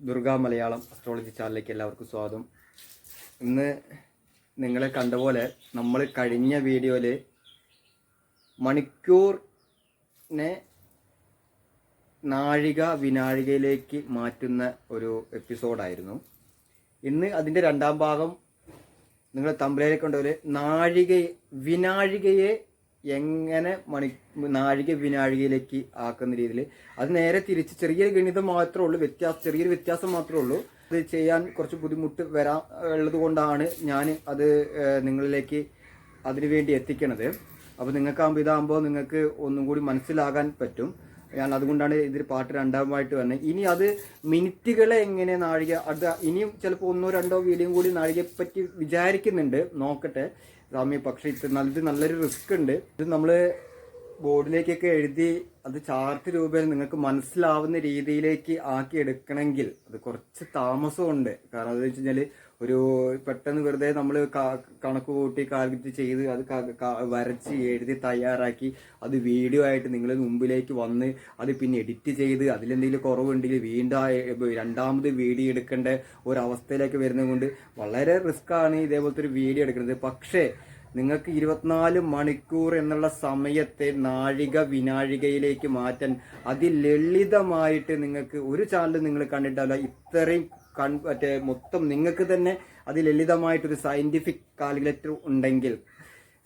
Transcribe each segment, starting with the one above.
Durga Malayalam astrology ചാനലിലേക്ക് എല്ലാവർക്കും സ്വാഗതം. ഇന്ന് നിങ്ങളെ കണ്ടപോലെ നമ്മൾ കഴിഞ്ഞ വീഡിയോയിൽ മണിക്കൂറിനെ നാഴിക വിനാഴികയിലേക്ക് മാറ്റുന്ന ഒരു എപ്പിസോഡായിരുന്നു ഇന്ന് അതിന്റെ രണ്ടാം ഭാഗം നിങ്ങൾ തമ്പലയിലേക്ക് കണ്ടപോലെ നാഴിക വിനാഴികയെ എങ്ങനെ മണി നാഴിക വിനാഴികയിലേക്ക് ആക്കുന്ന രീതിയിൽ. അത് നേരെ തിരിച്ച് ചെറിയ ഗണിതം മാത്രമേ ഉള്ളൂ വ്യത്യാസം ചെറിയൊരു വ്യത്യാസം മാത്രമേ ഉള്ളൂ. അത് ചെയ്യാൻ കുറച്ച് ബുദ്ധിമുട്ട് വരാ ഉള്ളത് കൊണ്ടാണ് ഞാൻ അത് നിങ്ങളിലേക്ക് അതിനുവേണ്ടി എത്തിക്കണത്. അപ്പോൾ നിങ്ങൾക്കാകുമ്പോൾ ഇതാകുമ്പോൾ നിങ്ങൾക്ക് ഒന്നും കൂടി മനസ്സിലാകാൻ പറ്റും. ഞാൻ അതുകൊണ്ടാണ് ഇതിൽ പാട്ട് രണ്ടാമതായിട്ട് വന്നത് ഇനി അത് മിനിറ്റുകളെ എങ്ങനെ നാഴിക അത് ഇനിയും ചിലപ്പോൾ ഒന്നോ രണ്ടോ വീഡിയോ കൂടി നാഴികയെ പറ്റി വിചാരിക്കുന്നുണ്ട്. നോക്കട്ടെ. സ്വാമി പക്ഷെ ഇത് നല്ല ഇത് നല്ലൊരു റിസ്ക് ഉണ്ട്. ഇത് നമ്മൾ ബോർഡിലേക്കൊക്കെ എഴുതി അത് ചാർട്ട് രൂപയിൽ നിങ്ങൾക്ക് മനസ്സിലാവുന്ന രീതിയിലേക്ക് ആക്കി എടുക്കണമെങ്കിൽ അത് കുറച്ച് താമസമുണ്ട്. കാരണം എന്താ വെച്ച് കഴിഞ്ഞാൽ ഒരു പെട്ടെന്ന് വെറുതെ നമ്മൾ കണക്ക് കൂട്ടി കാൽക്കുലേറ്റ് ചെയ്ത് അത് വരച്ച് എഴുതി തയ്യാറാക്കി അത് വീഡിയോ ആയിട്ട് നിങ്ങളുടെ മുമ്പിലേക്ക് വന്ന് അത് പിന്നെ എഡിറ്റ് ചെയ്ത് അതിലെന്തെങ്കിലും കുറവുണ്ടെങ്കിൽ വീണ്ടും രണ്ടാമത് വീഡിയോ എടുക്കേണ്ട ഒരവസ്ഥയിലേക്ക് വരുന്നത് കൊണ്ട് വളരെ റിസ്ക് ആണ് ഇതേപോലത്തെ ഒരു വീഡിയോ എടുക്കുന്നത്. പക്ഷേ നിങ്ങൾക്ക് ഇരുപത്തിനാല് മണിക്കൂർ എന്നുള്ള സമയത്തെ നാഴിക വിനാഴികയിലേക്ക് മാറ്റാൻ അതിലളിതമായിട്ട് നിങ്ങൾക്ക് ഒരു ചാനൽ നിങ്ങൾ കണ്ടിട്ടല്ല ഇത്രയും മറ്റേ മൊത്തം നിങ്ങൾക്ക് തന്നെ അതിൽ ലളിതമായിട്ടൊരു സയന്റിഫിക് കാൽക്കുലേറ്റർ ഉണ്ടെങ്കിൽ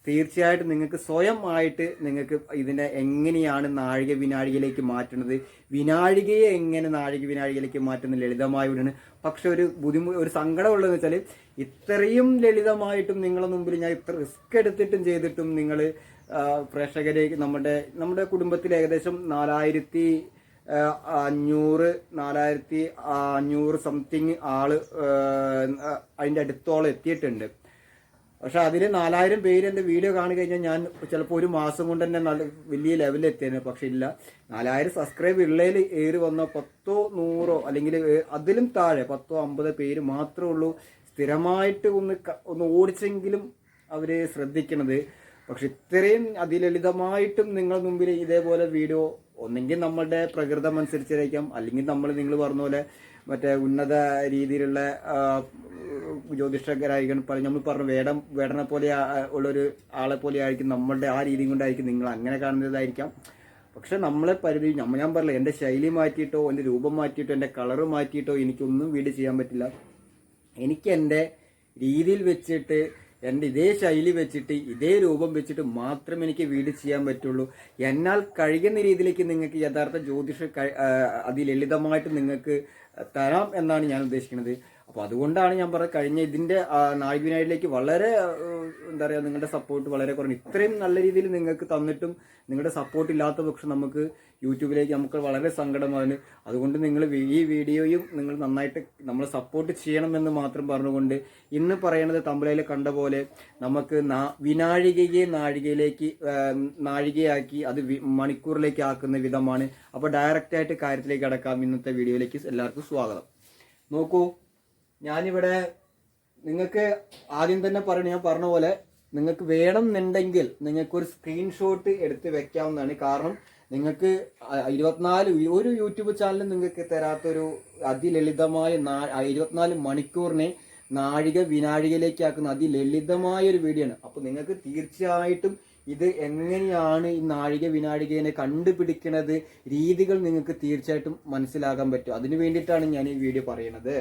തീർച്ചയായിട്ടും നിങ്ങൾക്ക് സ്വയം ആയിട്ട് നിങ്ങൾക്ക് ഇതിനെ എങ്ങനെയാണ് നാഴിക വിനാഴികയിലേക്ക് മാറ്റുന്നത്? വിനാഴികയെ എങ്ങനെ നാഴിക വിനാഴികയിലേക്ക് ലളിതമായി ലളിതമായിട്ടാണ് പക്ഷെ ഒരു ബുദ്ധിമുട്ട് ഒരു സങ്കടമുള്ളതെന്ന് വെച്ചാൽ ഇത്രയും ലളിതമായിട്ടും നിങ്ങളെ മുമ്പിൽ ഞാൻ ഇത്ര റിസ്ക് എടുത്തിട്ടും ചെയ്തിട്ടും നിങ്ങൾ പ്രേക്ഷകരെ നമ്മുടെ നമ്മുടെ കുടുംബത്തിൽ ഏകദേശം നാലായിരത്തി അഞ്ഞൂറ് നാലായിരത്തി അഞ്ഞൂറ് സംതിങ് ആൾ അതിന്റെ അടുത്തോളം എത്തിയിട്ടുണ്ട്. പക്ഷെ അതിന് നാലായിരം പേര് എന്റെ വീഡിയോ കാണി ഞാൻ ചിലപ്പോൾ ഒരു മാസം കൊണ്ട് തന്നെ നല്ല വലിയ ലെവലിൽ എത്തിയേനെ. പക്ഷെ ഇല്ല. നാലായിരം സബ്സ്ക്രൈബ് ഉള്ളതിൽ ഏറി വന്ന പത്തോ നൂറോ അല്ലെങ്കിൽ അതിലും താഴെ പത്തോ അമ്പതോ പേര് മാത്രമേ ഉള്ളൂ. സ്ഥിരമായിട്ട് ഒന്ന് ഒന്ന് ഓടിച്ചെങ്കിലും അവർ ശ്രദ്ധിക്കണത്. പക്ഷെ ഇത്രയും അതിലളിതമായിട്ടും നിങ്ങളുടെ മുമ്പിൽ ഇതേപോലെ വീഡിയോ ഒന്നെങ്കിൽ നമ്മളുടെ പ്രകൃതം അനുസരിച്ചായിരിക്കാം. അല്ലെങ്കിൽ നമ്മൾ നിങ്ങൾ പറഞ്ഞ പോലെ മറ്റേ ഉന്നത രീതിയിലുള്ള ജ്യോതിഷകരായിരിക്കും പറ- നമ്മൾ പറഞ്ഞു വേടം വേടനെ പോലെ ഉള്ളൊരു ആളെ പോലെ ആയിരിക്കും നമ്മളുടെ ആ രീതി കൊണ്ടായിരിക്കും നിങ്ങൾ അങ്ങനെ കാണുന്നതായിരിക്കാം. പക്ഷെ നമ്മളെ പരിധി നമ്മൾ ഞാൻ പറയില്ല എന്റെ ശൈലി മാറ്റിയിട്ടോ എന്റെ രൂപം മാറ്റിയിട്ടോ എന്റെ കളറ് മാറ്റിയിട്ടോ എനിക്കൊന്നും വീട് ചെയ്യാൻ പറ്റില്ല. എനിക്ക് എന്റെ രീതിയിൽ വെച്ചിട്ട് എന്റെ ഇതേ ശൈലി വെച്ചിട്ട് ഇതേ രൂപം വെച്ചിട്ട് മാത്രമേ എനിക്ക് വീട് ചെയ്യാൻ പറ്റുള്ളൂ. എന്നാൽ കഴിയുന്ന രീതിയിലേക്ക് നിങ്ങൾക്ക് യഥാർത്ഥ ജ്യോതിഷ അതി ലളിതമായിട്ട് നിങ്ങൾക്ക് തരാം എന്നാണ് ഞാൻ ഉദ്ദേശിക്കുന്നത്. അപ്പോൾ അതുകൊണ്ടാണ് ഞാൻ പറഞ്ഞത് കഴിഞ്ഞ ഇതിന്റെ വിനായിലേക്ക് വളരെ എന്താ പറയുക നിങ്ങളുടെ സപ്പോർട്ട് വളരെ കുറഞ്ഞു. ഇത്രയും നല്ല രീതിയിൽ നിങ്ങൾക്ക് തന്നിട്ടും നിങ്ങളുടെ സപ്പോർട്ട് ഇല്ലാത്ത പക്ഷം നമുക്ക് യൂട്യൂബിലേക്ക് നമുക്ക് വളരെ സങ്കടമാണ്. അതുകൊണ്ട് നിങ്ങൾ ഈ വീഡിയോയും നിങ്ങൾ നന്നായിട്ട് നമ്മൾ സപ്പോർട്ട് ചെയ്യണമെന്ന് മാത്രം പറഞ്ഞുകൊണ്ട് ഇന്ന് പറയണത് തമ്പലയിൽ കണ്ട പോലെ നമുക്ക് വിനാഴികയെ നാഴികയിലേക്ക് നാഴികയാക്കി അത് മണിക്കൂറിലേക്ക് ആക്കുന്ന വിധമാണ്. അപ്പോൾ ഡയറക്റ്റ് ആയിട്ട് കാര്യത്തിലേക്ക് അടക്കാം ഇന്നത്തെ വീഡിയോയിലേക്ക്. എല്ലാവർക്കും സ്വാഗതം. നോക്കൂ ഞാനിവിടെ നിങ്ങൾക്ക് ആദ്യം തന്നെ പറയണ ഞാൻ പറഞ്ഞ പോലെ നിങ്ങൾക്ക് വേണമെന്നുണ്ടെങ്കിൽ നിങ്ങൾക്ക് ഒരു സ്ക്രീൻഷോട്ട് എടുത്ത് വെക്കാവുന്നതാണ്. കാരണം നിങ്ങൾക്ക് ഇരുപത്തിനാല് ഒരു യൂട്യൂബ് ചാനൽ നിങ്ങൾക്ക് തരാത്തൊരു അതിലളിതമായ ഇരുപത്തിനാല് മണിക്കൂറിനെ നാഴിക വിനാഴികയിലേക്ക് ആക്കുന്ന അതിലളിതമായ ഒരു വീഡിയോ ആണ് അപ്പൊ നിങ്ങൾക്ക് തീർച്ചയായിട്ടും ഇത് എങ്ങനെയാണ് ഈ നാഴിക വിനാഴികനെ കണ്ടുപിടിക്കുന്നത് രീതികൾ നിങ്ങൾക്ക് തീർച്ചയായിട്ടും മനസ്സിലാക്കാൻ പറ്റും. അതിനു വേണ്ടിയിട്ടാണ് ഞാൻ ഈ വീഡിയോ പറയുന്നത്.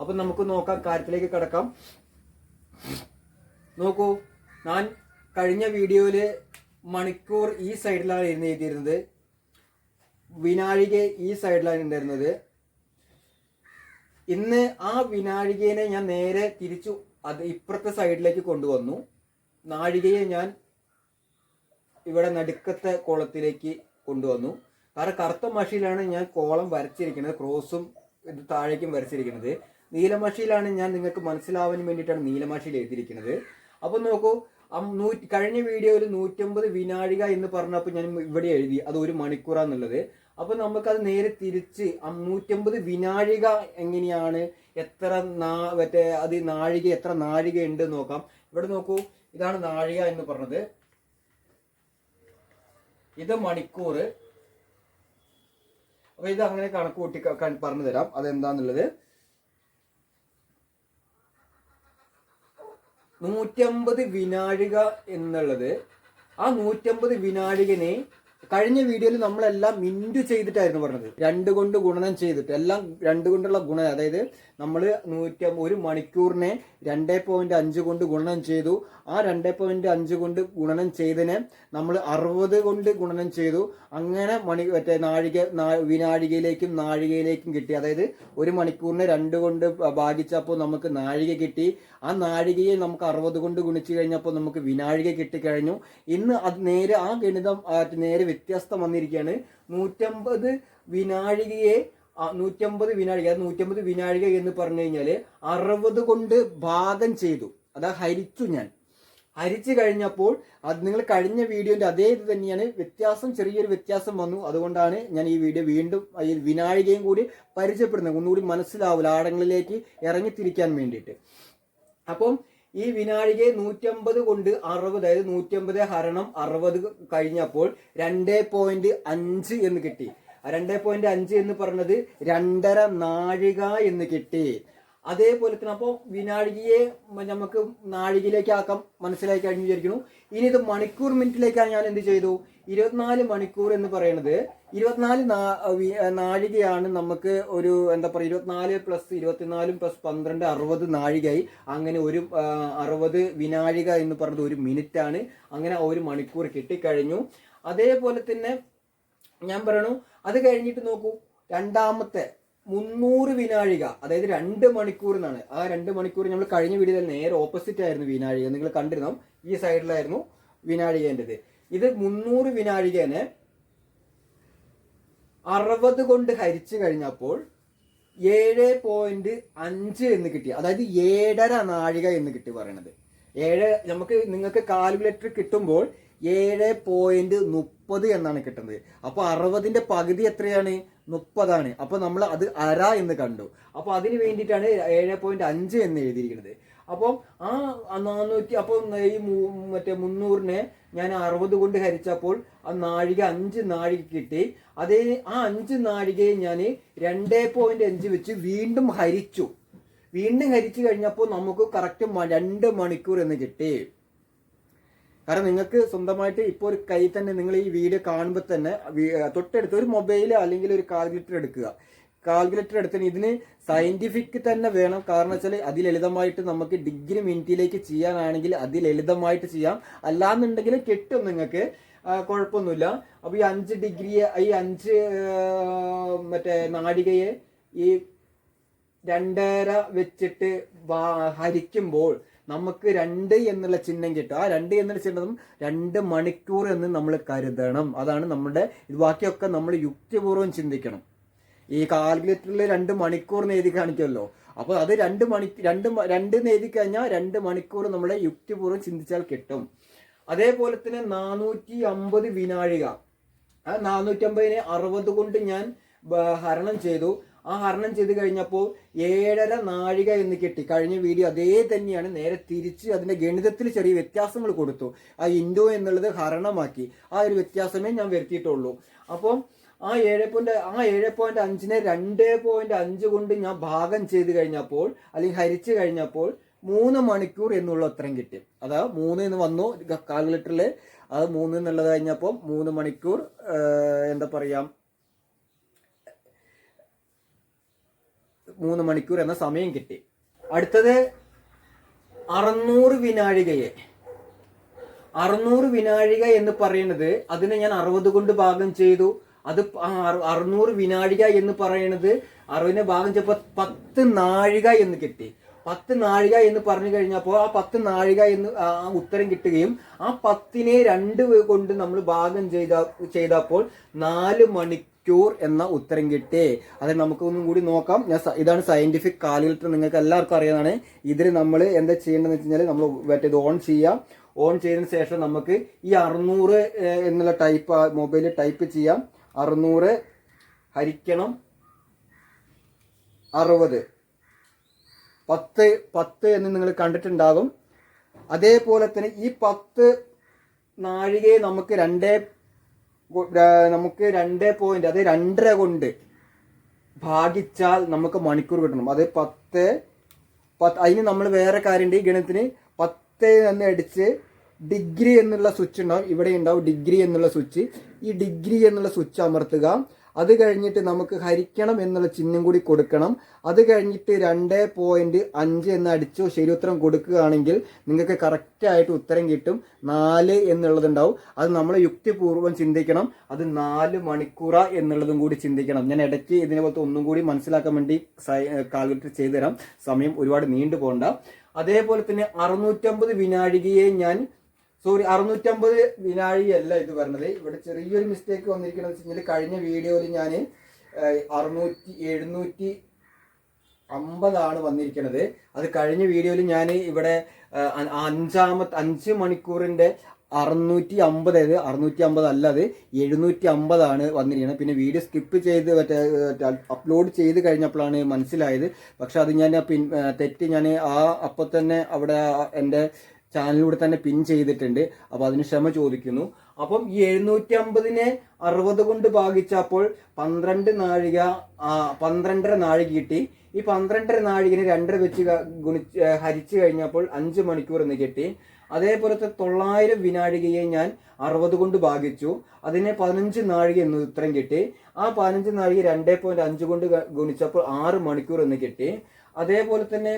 അപ്പൊ നമുക്ക് നോക്കാം കാര്യത്തിലേക്ക് കിടക്കാം. നോക്കൂ ഞാൻ കഴിഞ്ഞ വീഡിയോയിൽ മണിക്കൂർ ഈ സൈഡിലാണ് ഇരുന്ന് എഴുതിയിരുന്നത്. വിനാഴിക ഈ സൈഡിലാണ് ഉണ്ടായിരുന്നത് ഇന്ന് ആ വിനാഴികേനെ ഞാൻ നേരെ തിരിച്ചു അത് ഇപ്പുറത്തെ സൈഡിലേക്ക് കൊണ്ടുവന്നു. നാഴികയെ ഞാൻ ഇവിടെ നടുക്കത്തെ കോളത്തിലേക്ക് കൊണ്ടുവന്നു. കാരണം കറുത്ത മഷിയിലാണ് ഞാൻ കോളം വരച്ചിരിക്കുന്നത് ക്രോസും ഇത് താഴേക്കും വരച്ചിരിക്കുന്നത്. നീലമഷിയിലാണ് ഞാൻ നിങ്ങൾക്ക് മനസ്സിലാവാൻ വേണ്ടിയിട്ടാണ് നീലമഷിയിൽ എഴുതിയിരിക്കുന്നത്. അപ്പൊ നോക്കൂ നൂറ്റി കഴിഞ്ഞ വീഡിയോയിൽ നൂറ്റമ്പത് വിനാഴിക എന്ന് പറഞ്ഞപ്പോൾ ഞാൻ ഇവിടെ എഴുതി അത് ഒരു മണിക്കൂറാന്നുള്ളത് അപ്പൊ നമുക്കത് നേരെ തിരിച്ച് നൂറ്റമ്പത് വിനാഴിക എങ്ങനെയാണ് എത്ര നാ മറ്റേ അത് നാഴിക എത്ര നാഴിക ഉണ്ട് നോക്കാം. ഇവിടെ നോക്കൂ ഇതാണ് നാഴിക എന്ന് പറഞ്ഞത്. ഇത് മണിക്കൂർ അപ്പൊ ഇത് അങ്ങനെ കണക്ക് കൂട്ടി പറഞ്ഞു തരാം അതെന്താന്നുള്ളത്? നൂറ്റമ്പത് വിനാഴിക എന്നുള്ളത് ആ നൂറ്റമ്പത് വിനാഴികനെ കഴിഞ്ഞ വീഡിയോയിൽ നമ്മളെല്ലാം ഇന്റു ചെയ്തിട്ടായിരുന്നു പറഞ്ഞത്. രണ്ട് കൊണ്ട് ഗുണനം ചെയ്തിട്ട്. എല്ലാം രണ്ട് കൊണ്ടുള്ള ഗുണം അതായത് നമ്മൾ നൂറ്റി ഒരു മണിക്കൂറിനെ രണ്ടേ പോയിന്റ് അഞ്ച് കൊണ്ട് ഗുണനം ചെയ്തു. ആ രണ്ടേ പോയിന്റ് അഞ്ച് കൊണ്ട് ഗുണനം ചെയ്തതിനെ നമ്മൾ അറുപത് കൊണ്ട് ഗുണനം ചെയ്തു. അങ്ങനെ മണി മറ്റേ നാഴിക വിനാഴികയിലേക്കും നാഴികയിലേക്കും കിട്ടി. അതായത് ഒരു മണിക്കൂറിനെ രണ്ട് കൊണ്ട് ഭാഗിച്ചപ്പോൾ നമുക്ക് നാഴിക കിട്ടി. ആ നാഴികയെ നമുക്ക് അറുപത് കൊണ്ട് ഗുണിച്ചു കഴിഞ്ഞപ്പോൾ നമുക്ക് വിനാഴിക കിട്ടിക്കഴിഞ്ഞു. ഇന്ന് അത് നേരെ ആ ഗണിതം നേരെ വ്യത്യസ്തം വന്നിരിക്കുകയാണ്. നൂറ്റമ്പത് വിനാഴികയെ നൂറ്റമ്പത് വിനാഴിക അത് നൂറ്റമ്പത് വിനാഴിക എന്ന് പറഞ്ഞു കഴിഞ്ഞാൽ അറുപത് കൊണ്ട് ഭാഗം ചെയ്തു. അതാ ഹരിച്ചു ഞാൻ. ഹരിച്ചു കഴിഞ്ഞപ്പോൾ അത് നിങ്ങൾ കഴിഞ്ഞ വീഡിയോന്റെ അതേ ഇത് തന്നെയാണ്. വ്യത്യാസം ചെറിയൊരു വ്യത്യാസം വന്നു. അതുകൊണ്ടാണ് ഞാൻ ഈ വീഡിയോ വീണ്ടും ഈ വിനാഴികയും കൂടി പരിചയപ്പെടുന്നത്. ഒന്നുകൂടി മനസ്സിലാവില്ല ആടങ്ങളിലേക്ക് ഇറങ്ങിത്തിരിക്കാൻ വേണ്ടിയിട്ട്. അപ്പം ഈ വിനാഴികയെ നൂറ്റമ്പത് കൊണ്ട് അറുപത് അതായത് നൂറ്റമ്പത് ഹരണം അറുപത് കഴിഞ്ഞപ്പോൾ രണ്ടേ പോയിന്റ് അഞ്ച് എന്ന് കിട്ടി. രണ്ടേ പോയിന്റ് അഞ്ച് എന്ന് പറഞ്ഞത് രണ്ടര നാഴിക എന്ന് കിട്ടി. അതേപോലെ തന്നെ അപ്പോൾ വിനാഴികയെ നമുക്ക് നാഴികയിലേക്ക് ആക്കാം. മനസ്സിലാക്കി കഴിഞ്ഞു വിചാരിക്കുന്നു. ഇനി ഇത് മണിക്കൂർ മിനിറ്റിലേക്കാണ് ഞാൻ എന്ത് ചെയ്തു? ഇരുപത്തിനാല് മണിക്കൂർ എന്ന് പറയുന്നത് ഇരുപത്തിനാല് നാഴികയാണ് നമുക്ക് ഒരു എന്താ പറയുക ഇരുപത്തിനാല് പ്ലസ് ഇരുപത്തിനാലും പ്ലസ് പന്ത്രണ്ട് അറുപത് നാഴികയായി. അങ്ങനെ ഒരു അറുപത് വിനാഴിക എന്ന് പറഞ്ഞത് ഒരു മിനിറ്റ് ആണ് അങ്ങനെ ഒരു മണിക്കൂർ കിട്ടിക്കഴിഞ്ഞു. അതേപോലെ തന്നെ ഞാൻ പറയണു അത് കഴിഞ്ഞിട്ട് നോക്കൂ രണ്ടാമത്തെ മുന്നൂറ് വിനാഴിക അതായത് രണ്ട് മണിക്കൂർ എന്നാണ്. ആ രണ്ട് മണിക്കൂർ നമ്മൾ കഴിഞ്ഞ വീഡിയോയിൽ നേരെ ഓപ്പോസിറ്റ് ആയിരുന്നു വിനാഴിക. നിങ്ങൾ കണ്ടിരുന്നോ? ഈ സൈഡിലായിരുന്നു വിനാഴികേന്റെത്. ഇത് മുന്നൂറ് വിനാഴികനെ അറുപത് കൊണ്ട് ഹരിച്ചു കഴിഞ്ഞപ്പോൾ ഏഴ് പോയിന്റ് അഞ്ച് എന്ന് കിട്ടി. അതായത് ഏഴര നാഴിക എന്ന് കിട്ടി പറയണത്. ഏഴ് നമുക്ക് നിങ്ങൾക്ക് കാൽക്കുലേറ്റർ കിട്ടുമ്പോൾ ഏഴ് പോയിന്റ് മുപ്പത് എന്നാണ് കിട്ടുന്നത്. അപ്പൊ അറുപതിന്റെ പകുതി എത്രയാണ്? മുപ്പതാണ്. അപ്പൊ നമ്മൾ അത് അര എന്ന് കണ്ടു. അപ്പൊ അതിന് വേണ്ടിയിട്ടാണ് ഏഴ് പോയിന്റ് അഞ്ച് എന്ന് എഴുതിയിരിക്കുന്നത്. അപ്പം ആ നാനൂറ്റി അപ്പം ഈ മറ്റേ മുന്നൂറിനെ ഞാൻ അറുപത് കൊണ്ട് ഹരിച്ചപ്പോൾ ആ നാഴിക അഞ്ച് നാഴിക കിട്ടി. അതേ ആ അഞ്ച് നാഴികയെ ഞാൻ രണ്ടേ പോയിന്റ് അഞ്ച് വെച്ച് വീണ്ടും ഹരിച്ചു. വീണ്ടും ഹരിച്ചു കഴിഞ്ഞപ്പോൾ നമുക്ക് കറക്റ്റ് രണ്ട് മണിക്കൂർ എന്ന് കിട്ടി. കാരണം നിങ്ങൾക്ക് സ്വന്തമായിട്ട് ഇപ്പോൾ ഒരു കൈ തന്നെ നിങ്ങൾ ഈ വീഡിയോ കാണുമ്പോൾ തന്നെ തൊട്ടടുത്ത് ഒരു മൊബൈൽ അല്ലെങ്കിൽ ഒരു കാൽക്കുലേറ്റർ എടുക്കുക. കാൽക്കുലേറ്റർ എടുത്തിന് ഇതിന് സയന്റിഫിക് തന്നെ വേണം. കാരണം വെച്ചാൽ അതിലളിതമായിട്ട് നമുക്ക് ഡിഗ്രി മിനിറ്റിലേക്ക് ചെയ്യാനാണെങ്കിൽ അതിലളിതമായിട്ട് ചെയ്യാം. അല്ലാന്നുണ്ടെങ്കിൽ കിട്ടും നിങ്ങൾക്ക്. കുഴപ്പമൊന്നുമില്ല. അപ്പോൾ ഈ അഞ്ച് ഡിഗ്രി ഈ അഞ്ച് മറ്റേ നാടികയെ ഈ രണ്ടര വെച്ചിട്ട് ഹരിക്കുമ്പോൾ നമുക്ക് രണ്ട് എന്നുള്ള ചിഹ്നം കിട്ടും. ആ രണ്ട് എന്നുള്ള ചിഹ്നം രണ്ട് മണിക്കൂർ എന്ന് നമ്മൾ കരുതണം. അതാണ് നമ്മുടെ ബാക്കിയൊക്കെ നമ്മൾ യുക്തിപൂർവം ചിന്തിക്കണം. ഈ കാൽക്കുലേറ്ററിൽ രണ്ട് മണിക്കൂർ എഴുതി കാണിക്കുമല്ലോ. അപ്പോൾ അത് രണ്ട് മണി രണ്ട് രണ്ട് എഴുതി കഴിഞ്ഞാൽ രണ്ട് മണിക്കൂർ നമ്മളെ യുക്തിപൂർവം ചിന്തിച്ചാൽ കിട്ടും. അതേപോലെ തന്നെ നാനൂറ്റി അമ്പത് വിനാഴിക. ആ നാനൂറ്റമ്പതിനെ അറുപത് കൊണ്ട് ഞാൻ ഹരണം ചെയ്തു. ആ ഹരണം ചെയ്ത് കഴിഞ്ഞപ്പോൾ ഏഴര നാഴിക എന്ന് കിട്ടി. കഴിഞ്ഞ വീഡിയോ അതേ തന്നെയാണ്. നേരെ തിരിച്ച് അതിന്റെ ഗണിതത്തിൽ ചെറിയ വ്യത്യാസങ്ങൾ കൊടുത്തു. ആ ഇൻഡോ എന്നുള്ളത് ഹരണമാക്കി. ആ ഒരു വ്യത്യാസമേ ഞാൻ വരുത്തിയിട്ടുള്ളൂ. അപ്പം ആ ഏഴ് പോയിന്റ് ആ ഏഴ് പോയിന്റ് അഞ്ചിനെ രണ്ട് പോയിന്റ് അഞ്ച് കൊണ്ട് ഞാൻ ഭാഗം ചെയ്ത് കഴിഞ്ഞപ്പോൾ അല്ലെങ്കിൽ ഹരിച്ചു കഴിഞ്ഞപ്പോൾ മൂന്ന് മണിക്കൂർ എന്നുള്ള ഉത്തരം കിട്ടി. അതാ മൂന്ന് എന്ന് വന്നു കാൽക്കുലേറ്ററിൽ അത് മൂന്ന് എന്നുള്ളത് കഴിഞ്ഞപ്പോൾ മൂന്ന് മണിക്കൂർ എന്താ പറയാം മൂന്ന് മണിക്കൂർ എന്ന സമയം കിട്ടി. അടുത്തത് അറുന്നൂറ് വിനാഴികയെ. അറുന്നൂറ് വിനാഴിക എന്ന് പറയുന്നത് അതിനെ ഞാൻ അറുപത് കൊണ്ട് ഭാഗം ചെയ്തു. അത് അറുന്നൂറ് വിനാഴിക എന്ന് പറയുന്നത് അറുപതിനെ ഭാഗം ചെയ്തപ്പോൾ പത്ത് നാഴിക എന്ന് കിട്ടി. പത്ത് നാഴിക എന്ന് പറഞ്ഞു കഴിഞ്ഞപ്പോൾ ആ പത്ത് നാഴിക എന്ന് ഉത്തരം കിട്ടുകയും ആ പത്തിനെ രണ്ട് കൊണ്ട് നമ്മൾ ഭാഗം ചെയ്ത ചെയ്തപ്പോൾ നാല് മണിക്കൂർ എന്ന ഉത്തരം കിട്ടി. അത് നമുക്ക് ഒന്നും കൂടി നോക്കാം. ഞാൻ ഇതാണ് സയന്റിഫിക് കാൽക്കുലേറ്റർ നിങ്ങൾക്ക് എല്ലാവർക്കും അറിയാവുന്നതാണ്. ഇതിൽ നമ്മൾ എന്താ ചെയ്യേണ്ടതെന്ന് വെച്ച് കഴിഞ്ഞാൽ നമ്മൾ മറ്റേ ഇത് ഓൺ ചെയ്യാം. ഓൺ ചെയ്തതിന് ശേഷം നമുക്ക് ഈ അറുന്നൂറ് എന്നുള്ള ടൈപ്പ് മൊബൈലിൽ ടൈപ്പ് ചെയ്യാം. അറുന്നൂറ് ഹരിക്കണം അറുപത്. പത്ത് പത്ത് എന്ന് നിങ്ങൾ കണ്ടിട്ടുണ്ടാകും. അതേപോലെ തന്നെ ഈ പത്ത് നാഴികയെ നമുക്ക് രണ്ടേ നമുക്ക് രണ്ടേ പോയിന്റ് അത് രണ്ടര കൊണ്ട് ഭാഗിച്ചാൽ നമുക്ക് മണിക്കൂർ കിട്ടണം. അത് പത്ത് പത്ത് അതിന് നമ്മൾ വേറെ കാര്യമുണ്ട് ഈ ഗണിതത്തിന്. പത്ത് എന്ന് അടിച്ച് ഡിഗ്രി എന്നുള്ള സ്വിച്ച് ഉണ്ടാവും. ഇവിടെ ഉണ്ടാവും ഡിഗ്രി എന്നുള്ള സ്വിച്ച്. ഈ ഡിഗ്രി എന്നുള്ള സ്വിച്ച് അമർത്തുക. അത് കഴിഞ്ഞിട്ട് നമുക്ക് ഹരിക്കണം എന്നുള്ള ചിഹ്നം കൂടി കൊടുക്കണം. അത് കഴിഞ്ഞിട്ട് രണ്ട് പോയിന്റ് അഞ്ച് എന്ന് അടിച്ചു ശരി ഉത്തരം കൊടുക്കുകയാണെങ്കിൽ നിങ്ങൾക്ക് കറക്റ്റായിട്ട് ഉത്തരം കിട്ടും. നാല് എന്നുള്ളതുണ്ടാവും. അത് നമ്മൾ യുക്തിപൂർവം ചിന്തിക്കണം. അത് നാല് മണിക്കൂറ എന്നുള്ളതും കൂടി ചിന്തിക്കണം. ഞാൻ ഇടയ്ക്ക് ഇതിനെ പോലത്തെ ഒന്നും കൂടി മനസ്സിലാക്കാൻ വേണ്ടി കാൽക്കുലേറ്റ് ചെയ്തു തരാം സമയം ഒരുപാട് നീണ്ടു പോകണ്ട അതേപോലെ തന്നെ അറുന്നൂറ്റമ്പത് വിനാഴികയെ ഞാൻ സോറി അറുന്നൂറ്റമ്പത് വിനാഴികയല്ല ഇത് പറഞ്ഞത് ഇവിടെ ചെറിയൊരു മിസ്റ്റേക്ക് വന്നിരിക്കുന്നത് വെച്ച് കഴിഞ്ഞാൽ കഴിഞ്ഞ വീഡിയോയിൽ ഞാൻ അറുന്നൂറ്റി എഴുന്നൂറ്റി അമ്പതാണ് വന്നിരിക്കുന്നത് അത് കഴിഞ്ഞ വീഡിയോയിൽ ഞാൻ ഇവിടെ അഞ്ചാമത്തെ അഞ്ച് മണിക്കൂറിന്റെ അറുന്നൂറ്റി അമ്പത് അത് അറുന്നൂറ്റി അമ്പത് അല്ല അത് എഴുന്നൂറ്റി അമ്പതാണ് വന്നിരിക്കുന്നത് പിന്നെ വീഡിയോ സ്കിപ്പ് ചെയ്ത് മറ്റേ അപ്ലോഡ് ചെയ്ത് കഴിഞ്ഞപ്പോഴാണ് മനസ്സിലായത്. പക്ഷെ അത് ഞാൻ പിൻ തെറ്റ് ഞാൻ ആ അപ്പം തന്നെ അവിടെ എന്റെ ചാനലിലൂടെ തന്നെ പിൻ ചെയ്തിട്ടുണ്ട്. അപ്പോൾ അതിന് ക്ഷമ ചോദിക്കുന്നു. അപ്പം ഈ എഴുന്നൂറ്റി അമ്പതിനെ അറുപത് കൊണ്ട് ഭാഗിച്ചപ്പോൾ പന്ത്രണ്ട് നാഴിക പന്ത്രണ്ടര നാഴിക കിട്ടി. ഈ പന്ത്രണ്ടര നാഴികനെ രണ്ടര വെച്ച് ഗുണിച്ച് ഹരിച്ചു കഴിഞ്ഞപ്പോൾ അഞ്ച് മണിക്കൂർ എന്ന് കിട്ടി. അതേപോലത്തെ തൊള്ളായിരം വിനാഴികയെ ഞാൻ അറുപത് കൊണ്ട് ഭാഗിച്ചു. അതിനെ പതിനഞ്ച് നാഴിക എന്ന് ഉത്തരം കിട്ടി. ആ പതിനഞ്ച് നാഴിക രണ്ടേ പോയിന്റ് അഞ്ച് കൊണ്ട് ഗുണിച്ചപ്പോൾ ആറ് മണിക്കൂർ എന്ന് കിട്ടി. അതേപോലെ തന്നെ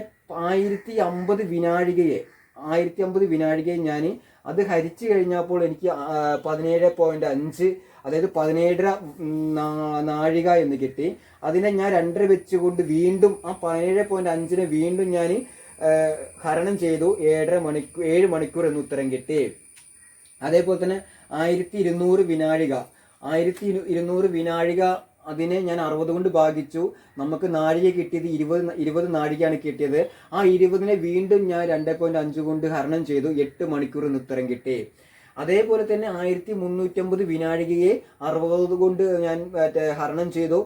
ആയിരത്തി അമ്പത് വിനാഴികയെ ആയിരത്തി അമ്പത് വിനാഴികയെ ഞാൻ അത് ഹരിച്ചു കഴിഞ്ഞപ്പോൾ എനിക്ക് പതിനേഴ് പോയിന്റ് അഞ്ച് അതായത് പതിനേഴര നാഴിക എന്ന് കിട്ടി. അതിനെ ഞാൻ രണ്ടര വെച്ചുകൊണ്ട് വീണ്ടും ആ പതിനേഴ് പോയിന്റ് അഞ്ചിനെ വീണ്ടും ഞാൻ ഹരണം ചെയ്തു. ഏഴര മണിക്കൂർ ഏഴ് മണിക്കൂർ എന്ന് ഉത്തരം കിട്ടി. അതേപോലെ തന്നെ ആയിരത്തി ഇരുന്നൂറ് വിനാഴിക. ആയിരത്തി ഇരുന്നൂറ് വിനാഴിക അതിനെ ഞാൻ അറുപത് കൊണ്ട് ഭാഗിച്ചു. നമുക്ക് നാഴിക കിട്ടിയത് ഇരുപത് ഇരുപത് നാഴികയാണ് കിട്ടിയത്. ആ ഇരുപതിനെ വീണ്ടും ഞാൻ രണ്ട് പോയിന്റ് അഞ്ച് കൊണ്ട് ഹരണം ചെയ്തു. എട്ട് മണിക്കൂർ ഉത്തരം കിട്ടി. അതേപോലെ തന്നെ ആയിരത്തി മുന്നൂറ്റമ്പത് വിനാഴികയെ അറുപത് കൊണ്ട് ഞാൻ മറ്റേ ഹരണം ചെയ്തു.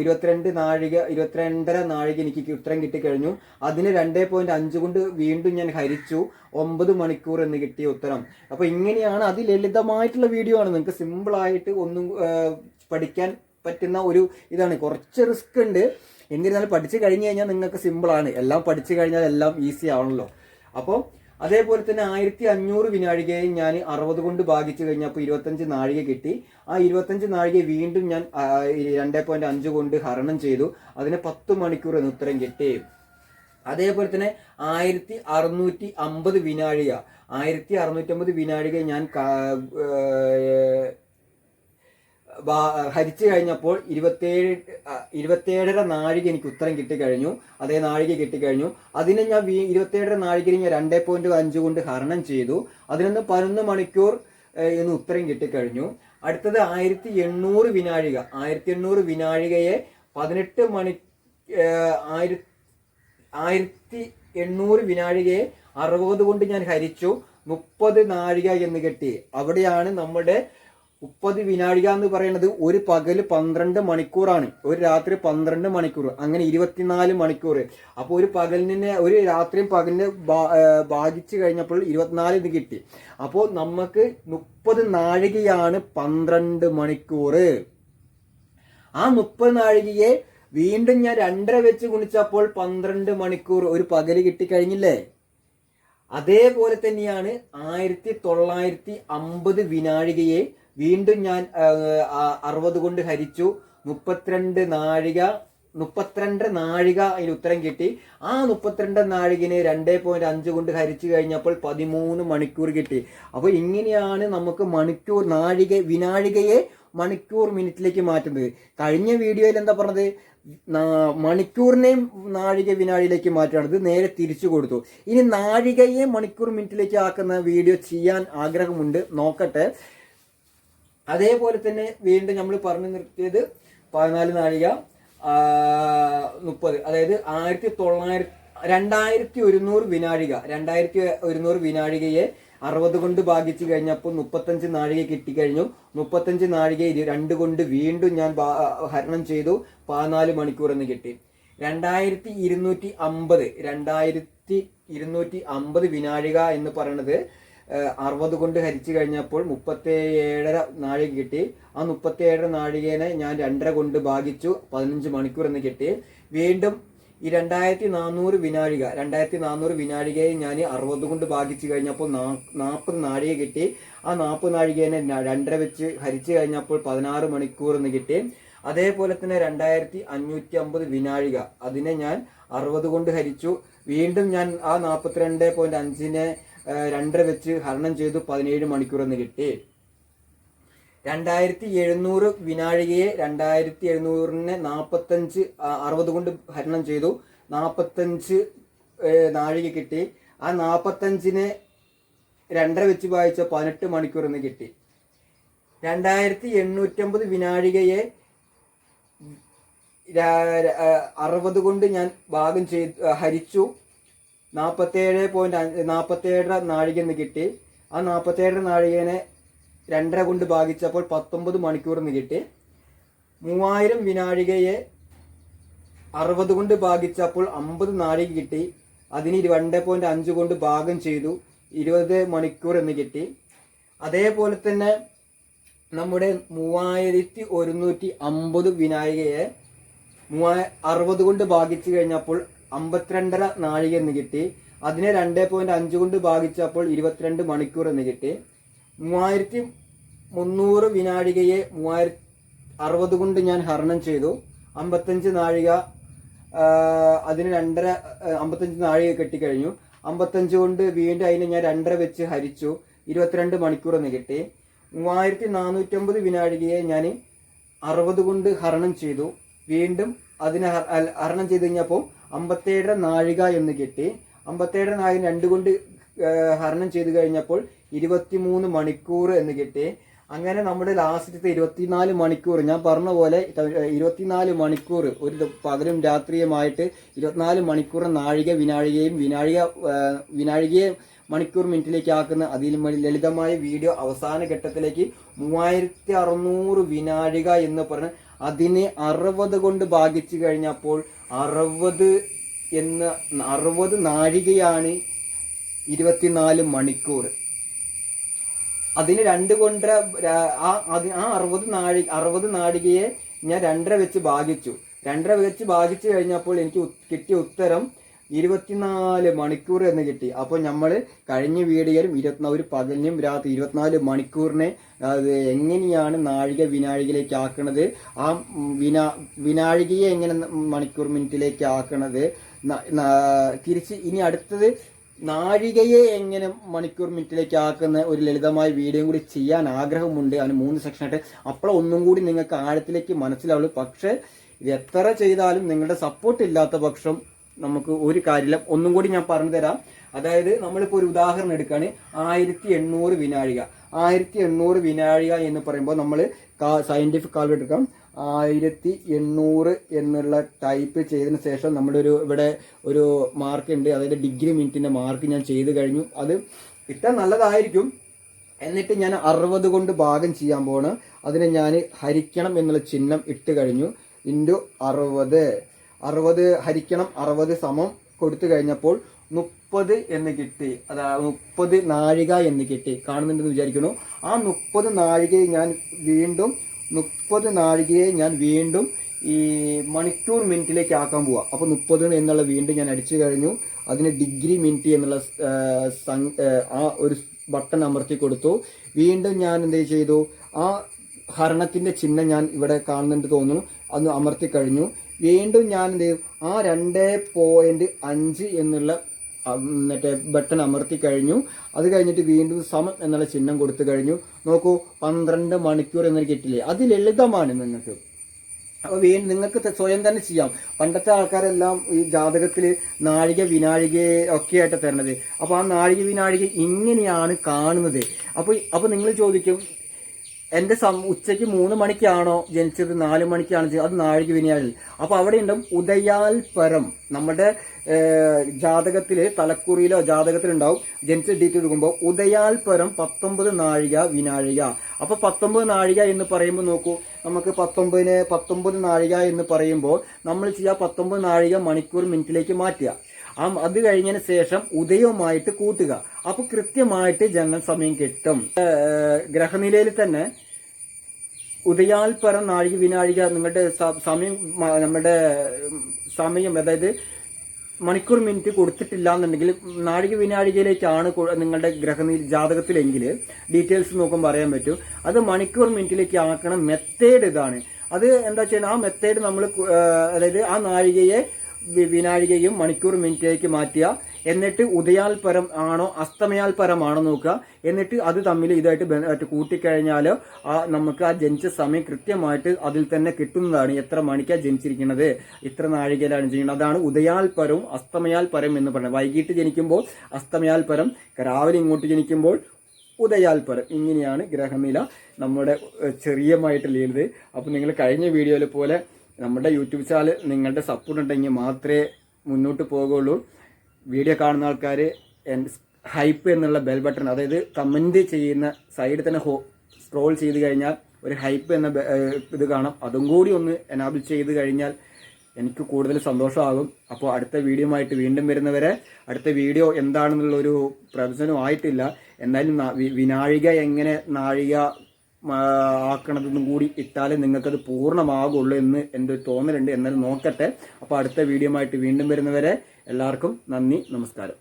ഇരുപത്തിരണ്ട് നാഴിക ഇരുപത്തിരണ്ടര നാഴിക എനിക്ക് ഉത്തരം കിട്ടിക്കഴിഞ്ഞു അതിന് രണ്ടേ പോയിന്റ് അഞ്ച് കൊണ്ട് വീണ്ടും ഞാൻ ഹരിച്ചു. ഒമ്പത് മണിക്കൂർ എന്ന് കിട്ടിയ ഉത്തരം. അപ്പൊ ഇങ്ങനെയാണ് അത് ലളിതമായിട്ടുള്ള വീഡിയോ ആണ്. നിങ്ങൾക്ക് സിമ്പിൾ ആയിട്ട് ഒന്നും പഠിക്കാൻ പറ്റുന്ന ഒരു ഇതാണ്. കുറച്ച് റിസ്ക് ഉണ്ട്. എന്നിരുന്നാലും പഠിച്ചു കഴിഞ്ഞു കഴിഞ്ഞാൽ നിങ്ങൾക്ക് സിമ്പിൾ ആണ്. എല്ലാം പഠിച്ചു കഴിഞ്ഞാൽ എല്ലാം ഈസി ആണല്ലോ. അപ്പോൾ അതേപോലെ തന്നെ ആയിരത്തി അഞ്ഞൂറ് വിനാഴികയെ ഞാൻ അറുപത് കൊണ്ട് ഭാഗിച്ചു കഴിഞ്ഞപ്പോൾ ഇരുപത്തഞ്ച് നാഴിക കിട്ടി. ആ ഇരുപത്തഞ്ച് നാഴിക വീണ്ടും ഞാൻ രണ്ടേ പോയിന്റ് അഞ്ച് കൊണ്ട് ഹരണം ചെയ്തു. അതിന് പത്ത് മണിക്കൂർ എന്ന് ഉത്തരം കിട്ടി. അതേപോലെ തന്നെ ആയിരത്തി അറുന്നൂറ്റി അമ്പത് വിനാഴിക. ആയിരത്തി അറുന്നൂറ്റി അമ്പത് വിനാഴിക ഞാൻ ഹരിച്ചു കഴിഞ്ഞപ്പോൾ ഇരുപത്തേഴ് ഇരുപത്തേഴര നാഴിക എനിക്ക് ഉത്തരം കിട്ടിക്കഴിഞ്ഞു. അതേ നാഴിക കിട്ടിക്കഴിഞ്ഞു. അതിനെ ഞാൻ വീ- ഇരുപത്തേഴര നാഴികയിൽ ഞാൻ രണ്ടേ പോയിന്റ് അഞ്ച് കൊണ്ട് ഹരണം ചെയ്തു. അതിനൊന്ന് പതിനൊന്ന് മണിക്കൂർ എന്ന് ഉത്തരം കിട്ടിക്കഴിഞ്ഞു. അടുത്തത് ആയിരത്തി എണ്ണൂറ് വിനാഴിക. ആയിരത്തി എണ്ണൂറ് വിനാഴികയെ പതിനെട്ട് മണി ആയിര ആയിരത്തി എണ്ണൂറ് വിനാഴികയെ അറുപത് കൊണ്ട് ഞാൻ ഹരിച്ചു. മുപ്പത് നാഴിക എന്ന് കിട്ടി. അവിടെയാണ് നമ്മുടെ മുപ്പത് വിനാഴിക എന്ന് പറയുന്നത് ഒരു പകൽ പന്ത്രണ്ട് മണിക്കൂറാണ്. ഒരു രാത്രി പന്ത്രണ്ട് മണിക്കൂർ. അങ്ങനെ ഇരുപത്തിനാല് മണിക്കൂർ. അപ്പോൾ ഒരു പകലിനെ ഒരു രാത്രിയും പകലിനെ ഭാഗിച്ചു കഴിഞ്ഞപ്പോൾ ഇരുപത്തിനാല് ഇത് കിട്ടി. അപ്പോൾ നമുക്ക് മുപ്പത് നാഴികയാണ് പന്ത്രണ്ട് മണിക്കൂർ. ആ മുപ്പത് നാഴികയെ വീണ്ടും ഞാൻ രണ്ടര വെച്ച് ഗുണിച്ചപ്പോൾ പന്ത്രണ്ട് മണിക്കൂർ ഒരു പകൽ കിട്ടിക്കഴിഞ്ഞില്ലേ? അതേപോലെ തന്നെയാണ് ആയിരത്തി തൊള്ളായിരത്തി അമ്പത് വിനാഴികയെ വീണ്ടും ഞാൻ അറുപത് കൊണ്ട് ഹരിച്ചു. മുപ്പത്തിരണ്ട് നാഴിക മുപ്പത്തിരണ്ട് നാഴിക അതിന് ഉത്തരം കിട്ടി. ആ മുപ്പത്തിരണ്ട് നാഴികനെ രണ്ടേ പോയിന്റ് അഞ്ച് കൊണ്ട് ഹരിച്ചു കഴിഞ്ഞപ്പോൾ പതിമൂന്ന് മണിക്കൂർ കിട്ടി. അപ്പോൾ ഇങ്ങനെയാണ് നമുക്ക് മണിക്കൂർ നാഴിക വിനാഴികയെ മണിക്കൂർ മിനിറ്റിലേക്ക് മാറ്റുന്നത്. കഴിഞ്ഞ വീഡിയോയിൽ എന്താ പറഞ്ഞത്? മണിക്കൂറിനെയും നാഴിക വിനാഴിയിലേക്ക് മാറ്റുകയാണ്. ഇത് നേരെ തിരിച്ചു കൊടുത്തു. ഇനി നാഴികയെ മണിക്കൂർ മിനിറ്റിലേക്ക് ആക്കുന്ന വീഡിയോ ചെയ്യാൻ ആഗ്രഹമുണ്ട്. നോക്കട്ടെ. അതേപോലെ തന്നെ വീണ്ടും നമ്മൾ പറഞ്ഞു നിർത്തിയത് പതിനാല് നാഴിക മുപ്പത്. അതായത് ആയിരത്തി തൊള്ളായിരത്തി രണ്ടായിരത്തി ഒരുന്നൂറ് വിനാഴിക. രണ്ടായിരത്തി ഒരുന്നൂറ് വിനാഴികയെ അറുപത് കൊണ്ട് ഭാഗിച്ചു കഴിഞ്ഞപ്പോൾ മുപ്പത്തഞ്ച് നാഴിക കിട്ടിക്കഴിഞ്ഞു. മുപ്പത്തഞ്ച് നാഴിക ഇത് രണ്ട് കൊണ്ട് വീണ്ടും ഞാൻ ഹരണം ചെയ്തു. പതിനാല് മണിക്കൂർ എന്ന് കിട്ടി. രണ്ടായിരത്തി ഇരുന്നൂറ്റി അമ്പത് രണ്ടായിരത്തി ഇരുന്നൂറ്റി അമ്പത് വിനാഴിക എന്ന് പറയുന്നത് അറുപത് കൊണ്ട് ഹരിച്ചു കഴിഞ്ഞപ്പോൾ മുപ്പത്തി ഏഴര നാഴിക കിട്ടി. ആ മുപ്പത്തി ഏഴര നാഴികേനെ ഞാൻ രണ്ടര കൊണ്ട് ഭാഗിച്ചു. പതിനഞ്ച് മണിക്കൂർ എന്ന് കിട്ടി. വീണ്ടും ഈ രണ്ടായിരത്തി നാനൂറ് വിനാഴിക രണ്ടായിരത്തി നാനൂറ് വിനാഴികയെ ഞാൻ അറുപത് കൊണ്ട് ഭാഗിച്ചു കഴിഞ്ഞപ്പോൾ നാൽപ്പത് നാഴിക കിട്ടി. ആ നാൽപ്പത് നാഴികേനെ രണ്ടര വെച്ച് ഹരിച്ചു കഴിഞ്ഞപ്പോൾ പതിനാറ് മണിക്കൂർ എന്ന് കിട്ടി. അതേപോലെ തന്നെ രണ്ടായിരത്തി അഞ്ഞൂറ്റി അമ്പത് വിനാഴിക അതിനെ ഞാൻ അറുപത് കൊണ്ട് ഹരിച്ചു. വീണ്ടും ഞാൻ ആ നാൽപ്പത്തിരണ്ട് പോയിന്റ് അഞ്ചിനെ രണ്ടര വെച്ച് ഹരണം ചെയ്തു പതിനേഴ് മണിക്കൂർ എന്ന് കിട്ടി. രണ്ടായിരത്തി എഴുന്നൂറ് വിനാഴികയെ രണ്ടായിരത്തി എഴുന്നൂറിനെ നാൽപ്പത്തഞ്ച് അറുപത് കൊണ്ട് ഹരണം ചെയ്തു. നാൽപ്പത്തഞ്ച് നാഴിക കിട്ടി. ആ നാൽപ്പത്തഞ്ചിനെ രണ്ടര വെച്ച് വായിച്ച പതിനെട്ട് മണിക്കൂർ എന്ന് കിട്ടി. രണ്ടായിരത്തി എണ്ണൂറ്റമ്പത് വിനാഴികയെ അറുപത് കൊണ്ട് ഞാൻ ഭാഗം ചെയ്ത് ഹരിച്ചു. നാൽപ്പത്തേഴ് പോയിന്റ് നാൽപ്പത്തേഴര നാഴിക എന്ന് കിട്ടി. ആ നാൽപ്പത്തേഴര നാഴികനെ രണ്ടര കൊണ്ട് ഭാഗിച്ചപ്പോൾ പത്തൊമ്പത് മണിക്കൂർ എന്ന് കിട്ടി. മൂവായിരം വിനാഴികയെ അറുപത് കൊണ്ട് ഭാഗിച്ചപ്പോൾ അമ്പത് നാഴിക കിട്ടി. അതിന് രണ്ട് പോയിന്റ് അഞ്ച് കൊണ്ട് ഭാഗം ചെയ്തു. ഇരുപത് മണിക്കൂർ എന്ന് കിട്ടി. അതേപോലെ തന്നെ നമ്മുടെ മൂവായിരത്തി ഒരുന്നൂറ്റി അമ്പത് വിനായികയെ മൂവായ അറുപത് കൊണ്ട് ഭാഗിച്ചു കഴിഞ്ഞപ്പോൾ അമ്പത്തിരണ്ടര നാഴിക എന്ന് കിട്ടി. അതിനെ രണ്ട് പോയിന്റ് അഞ്ച് കൊണ്ട് ഭാഗിച്ചപ്പോൾ ഇരുപത്തിരണ്ട് മണിക്കൂർ എന്ന് കിട്ടി. മൂവായിരത്തി മുന്നൂറ് വിനാഴികയെ മൂവായിരത്തി അറുപത് കൊണ്ട് ഞാൻ ഹരണം ചെയ്തു. അമ്പത്തഞ്ച് നാഴിക അതിന് രണ്ടര അമ്പത്തഞ്ച് നാഴിക കെട്ടിക്കഴിഞ്ഞു. അമ്പത്തഞ്ച് കൊണ്ട് വീണ്ടും അതിനെ ഞാൻ രണ്ടര വെച്ച് ഹരിച്ചു. ഇരുപത്തിരണ്ട് മണിക്കൂർ എന്ന് കിട്ടി. മൂവായിരത്തി നാനൂറ്റമ്പത് വിനാഴികയെ ഞാൻ അറുപത് കൊണ്ട് ഹരണം ചെയ്തു. വീണ്ടും അതിനെ ഹരണം ചെയ്ത് കഴിഞ്ഞപ്പോൾ അമ്പത്തേഴര നാഴിക എന്ന് കിട്ടി. അമ്പത്തേഴര നാഴിക രണ്ട് കൊണ്ട് ഹരണം ചെയ്ത് കഴിഞ്ഞപ്പോൾ ഇരുപത്തിമൂന്ന് മണിക്കൂർ എന്ന് കിട്ടി. അങ്ങനെ നമ്മുടെ ലാസ്റ്റത്തെ ഇരുപത്തിനാല് മണിക്കൂർ ഞാൻ പറഞ്ഞ പോലെ ഇരുപത്തിനാല് മണിക്കൂർ ഒരു പകലും രാത്രിയുമായിട്ട് ഇരുപത്തിനാല് മണിക്കൂർ നാഴിക വിനാഴികയും വിനാഴിക വിനാഴികയെ മണിക്കൂർ മിനിറ്റിലേക്ക് ആക്കുന്ന അതിൽ ലളിതമായ വീഡിയോ അവസാന ഘട്ടത്തിലേക്ക് മൂവായിരത്തി അറുന്നൂറ് വിനാഴിക എന്ന് പറഞ്ഞ് അതിനെ അറുപത് കൊണ്ട് ഭാഗിച്ചു കഴിഞ്ഞപ്പോൾ അറുപത് എന്ന അറുപത് നാഴികയാണ് ഇരുപത്തിനാല് മണിക്കൂർ. അതിന് രണ്ട് കൊണ്ട ആ ആ അറുപത് നാഴിക അറുപത് നാഴികയെ ഞാൻ രണ്ടര വെച്ച് ഭാഗിച്ചു. രണ്ടര വെച്ച് ഭാഗിച്ചു കഴിഞ്ഞപ്പോൾ എനിക്ക് കിട്ടിയ ഉത്തരം ഇരുപത്തിനാല് മണിക്കൂർ എന്ന് കിട്ടി. അപ്പോൾ നമ്മൾ കഴിഞ്ഞ വീഡിയോയിലും ഇരുപത്തിനാല് ഒരു പകലിനും രാത്രി ഇരുപത്തിനാല് മണിക്കൂറിനെ അത് എങ്ങനെയാണ് നാഴിക വിനാഴികയിലേക്ക് ആക്കണത് ആ വിനാ വിനാഴികയെ എങ്ങനെ മണിക്കൂർ മിനിറ്റിലേക്ക് ആക്കണത് തിരിച്ച് ഇനി അടുത്തത് നാഴികയെ എങ്ങനെ മണിക്കൂർ മിനിറ്റിലേക്ക് ആക്കുന്ന ഒരു ലളിതമായ വീഡിയോ കൂടി ചെയ്യാൻ ആഗ്രഹമുണ്ട്. അതിന് മൂന്ന് സെക്ഷനായിട്ട് അപ്പോൾ ഒന്നും കൂടി നിങ്ങൾക്ക് ആഴത്തിലേക്ക് മനസ്സിലാവുള്ളൂ. പക്ഷേ ഇത് എത്ര ചെയ്താലും നിങ്ങളുടെ സപ്പോർട്ട് ഇല്ലാത്ത പക്ഷം നമുക്ക് ഒരു കാര്യമില്ല ഒന്നും കൂടി ഞാൻ പറഞ്ഞു തരാം. അതായത് നമ്മളിപ്പോൾ ഒരു ഉദാഹരണം എടുക്കുകയാണ്. ആയിരത്തി എണ്ണൂറ് വിനാഴിക. ആയിരത്തി എണ്ണൂറ് വിനാഴിക എന്ന് പറയുമ്പോൾ നമ്മൾ സയന്റിഫിക് കാൽക്കുലേറ്റർ എടുക്കാം. ആയിരത്തി എണ്ണൂറ് എന്നുള്ള ടൈപ്പ് ചെയ്തതിന് ശേഷം നമ്മളൊരു ഇവിടെ ഒരു മാർക്ക് ഉണ്ട്. അതായത് ഡിഗ്രി മിനിറ്റിന്റെ മാർക്ക് ഞാൻ ചെയ്ത് കഴിഞ്ഞു. അത് ഇട്ടാൽ നല്ലതായിരിക്കും. എന്നിട്ട് ഞാൻ അറുപത് കൊണ്ട് ഭാഗം ചെയ്യാൻ പോകണം അതിനെ ഞാൻ ഹരിക്കണം എന്നുള്ള ചിഹ്നം ഇട്ട് കഴിഞ്ഞു. ഇന്റു അറുപത്. അറുപത് ഹരിക്കണം അറുപത് സമം കൊടുത്തു കഴിഞ്ഞപ്പോൾ മുപ്പത് എന്ന് കിട്ടി. അതായത് മുപ്പത് നാഴിക എന്ന് കിട്ടി. കാണുന്നുണ്ടെന്ന് വിചാരിക്കുന്നു. ആ മുപ്പത് നാഴികയെ ഞാൻ വീണ്ടും മുപ്പത് നാഴികയെ ഞാൻ വീണ്ടും ഈ മണിക്കൂർ മിനിറ്റിലേക്ക് ആക്കാൻ പോവാ. അപ്പോൾ മുപ്പത് എന്നുള്ള വീണ്ടും ഞാൻ അടിച്ചു കഴിഞ്ഞു. അതിന് ഡിഗ്രി മിനിറ്റ് എന്നുള്ള ആ, ഒരു ബട്ടൺ അമർത്തി കൊടുത്തു. വീണ്ടും ഞാൻ എന്ത് ചെയ്തു? ആ ഹരണത്തിന്റെ ചിഹ്നം ഞാൻ ഇവിടെ കാണുന്നുണ്ട് തോന്നുന്നു. അത് അമർത്തി കഴിഞ്ഞു. വീണ്ടും ഞാൻ എന്ത് ചെയ്യും? ആ രണ്ട് പോയിന്റ് അഞ്ച് എന്നുള്ള മറ്റേ ബട്ടൺ അമർത്തി കഴിഞ്ഞു. അത് കഴിഞ്ഞിട്ട് വീണ്ടും സമം എന്നുള്ള ചിഹ്നം കൊടുത്തു കഴിഞ്ഞു. നോക്കൂ പന്ത്രണ്ട് മണിക്കൂർ എന്നൊരു കിട്ടില്ലേ? അത് ലളിതമാണ് നിങ്ങൾക്ക്. അപ്പോൾ വീണ്ടും നിങ്ങൾക്ക് സ്വയം തന്നെ ചെയ്യാം. പണ്ടത്തെ ആൾക്കാരെല്ലാം ഈ ജാതകത്തിൽ നാഴിക വിനാഴിക ഒക്കെ ആയിട്ട് തരണത്. അപ്പോൾ ആ നാഴിക വിനാഴിക ഇങ്ങനെയാണ് കാണുന്നത്. അപ്പോൾ അപ്പോൾ നിങ്ങൾ ചോദിക്കും എന്റെ സം ഉച്ചയ്ക്ക് മൂന്ന് മണിക്കാണോ ജനിച്ചത് നാല് മണിക്കാണ്? അത് നാഴിക വിനാഴിക അപ്പൊ അവിടെ ഉണ്ടാവും ഉദയാൽ പരം. നമ്മുടെ ജാതകത്തിൽ തലക്കുറിയിലോ ജാതകത്തിലുണ്ടാവും ജനിച്ച ഡേറ്റ് എടുക്കുമ്പോൾ ഉദയാൽ പരം പത്തൊമ്പത് നാഴിക വിനാഴിക. അപ്പൊ പത്തൊമ്പത് നാഴിക എന്ന് പറയുമ്പോൾ നോക്കൂ നമുക്ക് പത്തൊമ്പതിന് പത്തൊമ്പത് നാഴിക എന്ന് പറയുമ്പോൾ നമ്മൾ ചെയ്യുക പത്തൊമ്പത് നാഴിക മണിക്കൂർ മിനിറ്റിലേക്ക് മാറ്റുക. അത് കഴിഞ്ഞതിന് ശേഷം ഉദയവുമായിട്ട് കൂട്ടുക. അപ്പൊ കൃത്യമായിട്ട് ജനന സമയം കിട്ടും. ഗ്രഹനിലയിൽ തന്നെ ഉദയാൽപരം നാഴിക വിനാഴിക നിങ്ങളുടെ സമയം നമ്മുടെ സമയം അതായത് മണിക്കൂർ മിനിറ്റ് കൊടുത്തിട്ടില്ല എന്നുണ്ടെങ്കിൽ നാഴിക വിനാഴികയിലേക്കാണ് നിങ്ങളുടെ ഗ്രഹനി ജാതകത്തിലെങ്കിൽ ഡീറ്റെയിൽസ് നോക്കുമ്പോൾ പറയാൻ പറ്റും. അത് മണിക്കൂർ മിനിറ്റിലേക്ക് ആക്കണം മെത്തേഡ് ഇതാണ്. അത് എന്താ വെച്ചാൽ ആ മെത്തേഡ് നമ്മൾ അതായത് ആ നാഴികയെ വിനാഴികയും മണിക്കൂർ മിനിറ്റിലേക്ക് മാറ്റുക എന്നിട്ട് ഉദയാൽ ഉദയാൽപരം ആണോ അസ്തമയാൽപരമാണോ നോക്കുക. എന്നിട്ട് അത് തമ്മിൽ ഇതായിട്ട് കൂട്ടിക്കഴിഞ്ഞാൽ നമുക്ക് ആ ജനിച്ച സമയം കൃത്യമായിട്ട് അതിൽ തന്നെ കിട്ടുന്നതാണ്. എത്ര മണിക്കാണ് ജനിച്ചിരിക്കുന്നത് ഇത്ര നാഴികയിലാണ് ജനിക്കുന്നത്. അതാണ് ഉദയാൽ പരവും അസ്തമയാൽ അസ്തമയാൽപരം എന്ന് പറയുന്നത് വൈകിട്ട് ജനിക്കുമ്പോൾ അസ്തമയാൽ പരം രാവിലെ ഇങ്ങോട്ട് ജനിക്കുമ്പോൾ ഉദയാൽപരം ഇങ്ങനെയാണ് ഗ്രഹനില നമ്മുടെ ചെറിയമായിട്ട് ലീലത് അപ്പോൾ നിങ്ങൾ കഴിഞ്ഞ വീഡിയോയിലെ പോലെ നമ്മുടെ യൂട്യൂബ് ചാനൽ നിങ്ങളുടെ സപ്പോർട്ട് ഉണ്ടെങ്കിൽ മാത്രമേ മുന്നോട്ട് പോകുള്ളൂ വീഡിയോ കാണുന്ന ആൾക്കാർ ഹൈപ്പ് എന്നുള്ള ബെൽ ബട്ടൺ അതായത് കമന്റ് ചെയ്യുന്ന സൈഡിൽ തന്നെ ഹോ സ്ക്രോൾ ചെയ്ത് കഴിഞ്ഞാൽ ഒരു ഹൈപ്പ് എന്ന ഇത് കാണാം. അതും കൂടി ഒന്ന് എനാബിൾ ചെയ്ത് കഴിഞ്ഞാൽ എനിക്ക് കൂടുതൽ സന്തോഷമാകും. അപ്പോൾ അടുത്ത വീഡിയോ ആയിട്ട് വീണ്ടും വരുന്നവരെ അടുത്ത വീഡിയോ എന്താണെന്നുള്ളൊരു പ്രവചനം ആയിട്ടില്ല. എന്നാലും വിനാഴിക എങ്ങനെ നാഴിക ആക്കണതെന്നും കൂടി ഇട്ടാലേ നിങ്ങൾക്കത് പൂർണമാകുള്ളൂ എന്ന് എന്റെ തോന്നലുണ്ട്. എന്നാലും നോക്കട്ടെ. അപ്പോൾ അടുത്ത വീഡിയോയുമായിട്ട് വീണ്ടും വരുന്നവരെ എല്ലാവർക്കും നന്ദി നമസ്കാരം.